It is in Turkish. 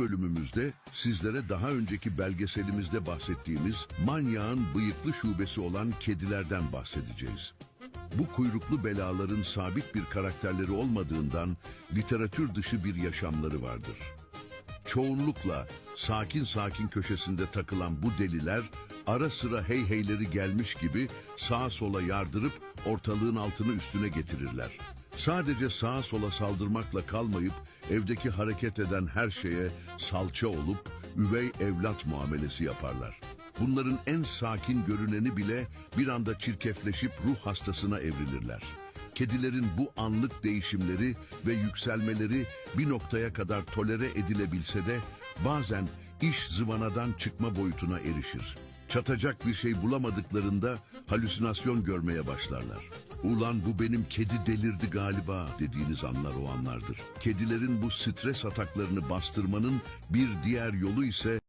bölümümüzde sizlere daha önceki belgeselimizde bahsettiğimiz manyağın bıyıklı şubesi olan kedilerden bahsedeceğiz. Bu kuyruklu belaların sabit bir karakterleri olmadığından literatür dışı bir yaşamları vardır. Çoğunlukla sakin sakin köşesinde takılan bu deliler ara sıra hey heyleri gelmiş gibi sağa sola yardırıp ortalığın altını üstüne getirirler. Sadece sağa sola saldırmakla kalmayıp evdeki hareket eden her şeye salça olup üvey evlat muamelesi yaparlar. Bunların en sakin görüneni bile bir anda çirkefleşip ruh hastasına evrilirler. Kedilerin bu anlık değişimleri ve yükselmeleri bir noktaya kadar tolere edilebilse de bazen iş zıvanadan çıkma boyutuna erişir. Çatacak bir şey bulamadıklarında halüsinasyon görmeye başlarlar. Ulan bu benim kedi delirdi galiba dediğiniz anlar o anlardır. Kedilerin bu stres ataklarını bastırmanın bir diğer yolu ise